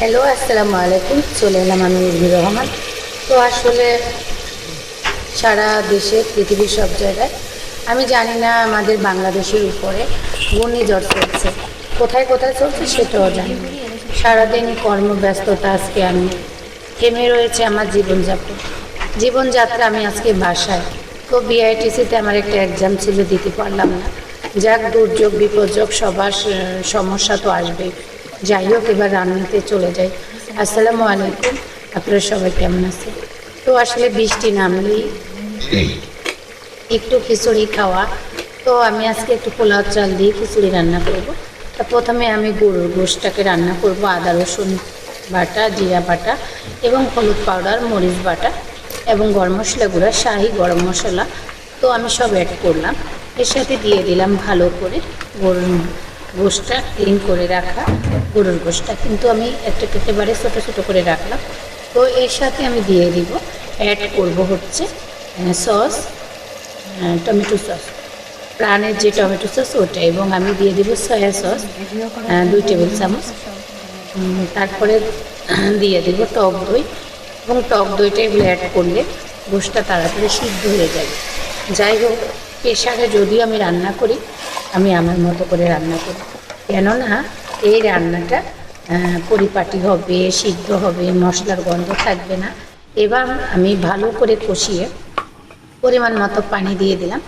Hello আসসালামু আলাইকুম চলে এলাম আমি ইজমির রহমান। তো আসলে সারা দেশে, পৃথিবীর সব জায়গায়, আমি জানি না আমাদের বাংলাদেশের উপরে ঘূর্ণিঝড় চলছে। কোথায় কোথায় চলছে সেটাও জানি না। সারাদিনই কর্মব্যস্ততা আজকে আমি। থেমে রয়েছে আমার জীবনযাপন। জীবনযাত্রা আমি আজকে বাসায়। তো বিআইটিসিতে আমার একটা এক্সাম ছিল, দিতে পারলাম না। যাক, দুর্যোগ, বিপর্যয়, সবার সমস্যা তো আসবেই। যাই হোক এবার রান্নাতে চলে যাই। আসসালামু আলাইকুম। আপনারা সবাই কেমন আছেন? তো আসলে বৃষ্টি নামলেই একটু খিচুড়ি খাওয়া। তো আমি আজকে একটু পোলাও চাল দিয়ে খিচুড়ি রান্না করব। তা প্রথমে আমি গরুর গোশটাকে রান্না করব আদা রসুন বাটা জিরা বাটা এবং হলুদ পাউডার মরিচ বাটা এবং গরম মশলা গুঁড়া শাহি গরম মশলা। তো আমি সব অ্যাড করলাম। এর সাথে দিয়ে দিলাম ভালো করে গরুর গোশটা ক্লিন করে রাখা, গরুর গোশটা কিন্তু আমি একটা একেবারে ছোটো ছোটো করে রাখলাম। তো এর সাথে আমি দিয়ে দিব অ্যাড করব হচ্ছে সস টমেটো সস প্রাণের যে টমেটো সস ওটা। এবং আমি দিয়ে দিব সয়া সস দুই টেবিল চামচ। তারপরে দিয়ে দিব টক দই। এবং টক দইটা এগুলো অ্যাড করলে গোষ্ঠটা তাড়াতাড়ি সিদ্ধ হয়ে যাবে যাই হোক প্রেশারে যদি আমি রান্না করি আমি আমার মতো করে রান্না করি। কেননা, এই রান্নাটা পরিপাটি হবে, সিদ্ধ হবে, মশলার গন্ধ থাকবে না। এবার আমি ভালো করে কষিয়ে পরিমাণ মতো পানি দিয়ে দিলাম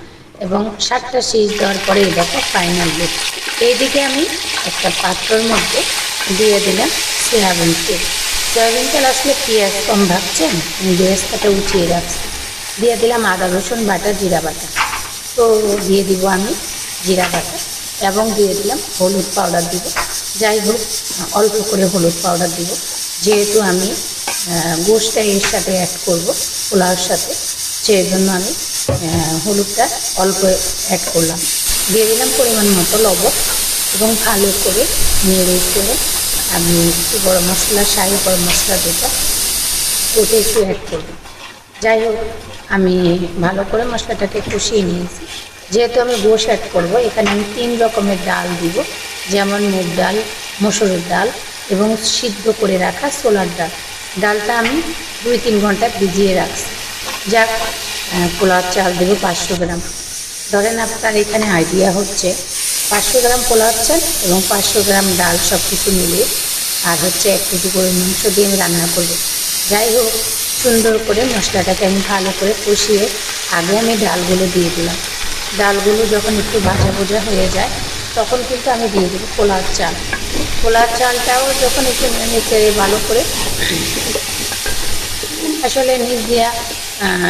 এবং সাতটা সিজ দেওয়ার পরে এই দেখো ফাইনাল লুক এইদিকে আমি একটা পাত্রর মধ্যে দিয়ে দিলাম সয়াবিন তেল। সয়াবিন তেল আসলে পেঁয়াজ কম ভাবছেন? বেরেস্তাটা উঠিয়ে রাখছি। দিয়ে দিলাম আদা রসুন বাটা, জিরা বাটা। তো দিয়ে দিব আমি জিরা বাটা এবং দিয়ে দিলাম হলুদ পাউডার দিব। যাই হোক, অল্প করে হলুদ পাউডার দিব। যেহেতু আমি গোশটা এর সাথে অ্যাড করব, পোলাওর সাথে সেই জন্য আমি হলুদটা অল্প অ্যাড করলাম। দিয়ে দিলাম পরিমাণ মতো লবণ এবং ভালো করে নেড়ে করে আমি একটু গরম মশলা, শাহি গরম মশলা যেটা, ওটা একটু অ্যাড করব। যাই হোক, আমি ভালো করে মশলাটাকে কষিয়ে নিয়েছি। যেহেতু আমি গোশ অ্যাড করব, এখানে আমি তিন রকমের ডাল দিব, যেমন মুগ ডাল, মসুরের ডাল এবং সিদ্ধ করে রাখা সোলার ডাল। ডালটা আমি দুই তিন ঘণ্টা ভিজিয়ে রাখছি। যাক পোলাও চাল দেবো পাঁচশো গ্রাম। ধরেন আপনার এখানে আইডিয়া হচ্ছে পাঁচশো গ্রাম পোলাও চাল এবং পাঁচশো গ্রাম ডাল সব কিছু মিলিয়ে, আর হচ্ছে এক কেজি করে মাংস দিয়ে আমি রান্না করব। যাই হোক, সুন্দর করে মশলাটাকে আমি ভালো করে কষিয়ে আগে আমি ডালগুলো দিয়ে দিলাম। ডালগুলো যখন একটু ভাজা ভোজা হয়ে যায়, তখন কিন্তু আমি দিয়ে দেবো পোলার চাল। পোলার চালটাও যখন একটু নেড়ে চেড়ে ভালো করে আসলে নিচ দিয়া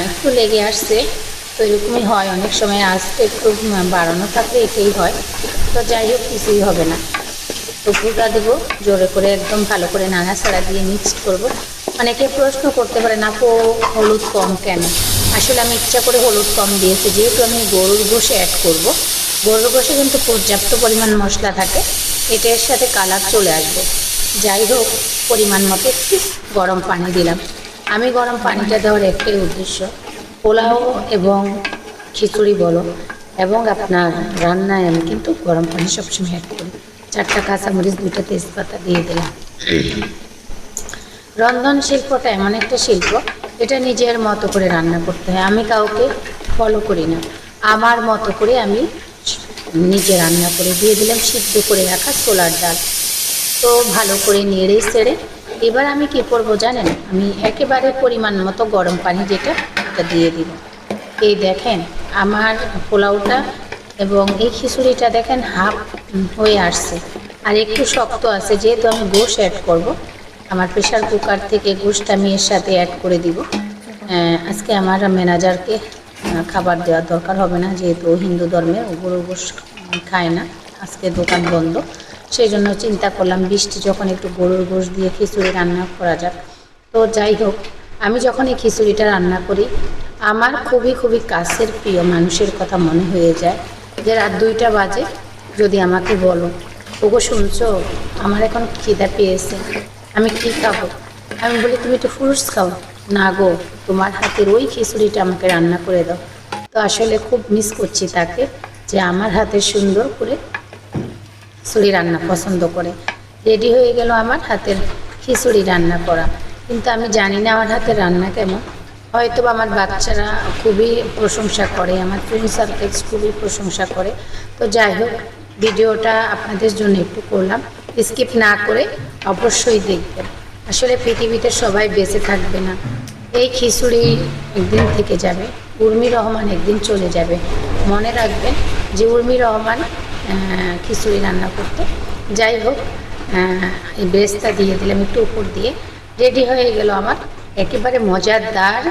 একটু লেগে আসছে, তো এরকমই হয়। অনেক সময় আসতে একটু বাড়ানো থাকলে এটাই হয়। তো যাই হোক, কিছুই হবে না। তো ফুটা দেবো, জোরে করে একদম ভালো করে নাড়াচাড়া দিয়ে মিক্সড করব। অনেকে প্রশ্ন করতে পারে না কো হলুদ কম কেন? আসলে আমি ইচ্ছা করে হলুদ কম দিয়েছি যেহেতু আমি গরুর গোশে অ্যাড করব। গরুর গোশে কিন্তু পর্যাপ্ত পরিমাণ মশলা থাকে এটা এর সাথে কালার চলে আসবে। যাই হোক পরিমাণ মতো একটু গরম পানি দিলাম। আমি গরম পানিটা দেওয়ার একটাই উদ্দেশ্য পোলাও এবং খিচুড়ি বলো এবং আপনার রান্নায় আমি কিন্তু গরম পানি সবসময় অ্যাড করি। চারটা কাঁচামরিচ দুটা তেজপাতা দিয়ে দিলাম। রন্ধন শিল্পটা এমন একটা শিল্প এটা নিজের মতো করে রান্না করতে হয়। আমি কাউকে ফলো করি না। আমার মতো করে আমি নিজে রান্না করে দিয়ে দিলাম, সিদ্ধ করে রাখা ছোলার ডাল। তো ভালো করে নেড়ে সেড়ে, এবার আমি কী করব জানেন? আমি একেবারে পরিমাণ মতো গরম পানি যেটা, ওটা দিয়ে দিব। এই দেখেন, আমার পোলাওটা এবং এই খিচুড়িটা দেখেন হাফ হয়ে আসছে। আর একটু শক্ত আছে, যেহেতু আমি গোশ অ্যাড করব আমার প্রেশার কুকার থেকে গোশটা আমি এর সাথে অ্যাড করে দিব। আজকে আমার ম্যানেজারকে খাবার দেওয়ার দরকার হবে না, যেহেতু হিন্দু ধর্মে গরু গোশ খায় না। আজকে দোকান বন্ধ। সেই জন্য চিন্তা করলাম, বৃষ্টি যখন একটু গরুর গোশ দিয়ে খিচুড়ি রান্না করা যাক। তো যাই হোক, আমি যখন এই খিচুড়িটা রান্না করি, আমার খুবই খুবই কাছের প্রিয় মানুষের কথা মনে হয়ে যায় যে রাত দুইটা বাজে, যদি আমাকে বলো, ওগো শুনছো, আমার এখন খিদা পেয়েছে। আমি কী খাব? আমি বলি, তুমি একটু ফ্রুটস খাও। না গো, তোমার হাতের ওই খিচুড়িটা আমাকে রান্না করে দাও। তো আসলে খুব মিস করছি তাকে যে আমার হাতে সুন্দর করে খিচুড়ি রান্না পছন্দ করে। রেডি হয়ে গেল আমার হাতের খিচুড়ি রান্না করা। কিন্তু আমি জানি না আমার হাতে রান্না কেমন। হয়তো আমার বাচ্চারা খুবই প্রশংসা করে, আমার ফ্রেন্ড সার্কেলস খুবই প্রশংসা করে। তো যাই হোক, ভিডিওটা আপনাদের জন্য একটু করলাম। স্কিপ না করে অবশ্যই দেখবেন। আসলে পৃথিবীতে সবাই বেঁচে থাকবে না। এই খিচুড়ি একদিন থেকে যাবে, উর্মি রহমান একদিন চলে যাবে। মনে রাখবেন যে উর্মি রহমান খিচুড়ি রান্না করতো। যাই হোক এই বেসটা দিয়ে দিলাম একটু উপর দিয়ে। রেডি হয়ে গেল আমার একেবারে মজাদার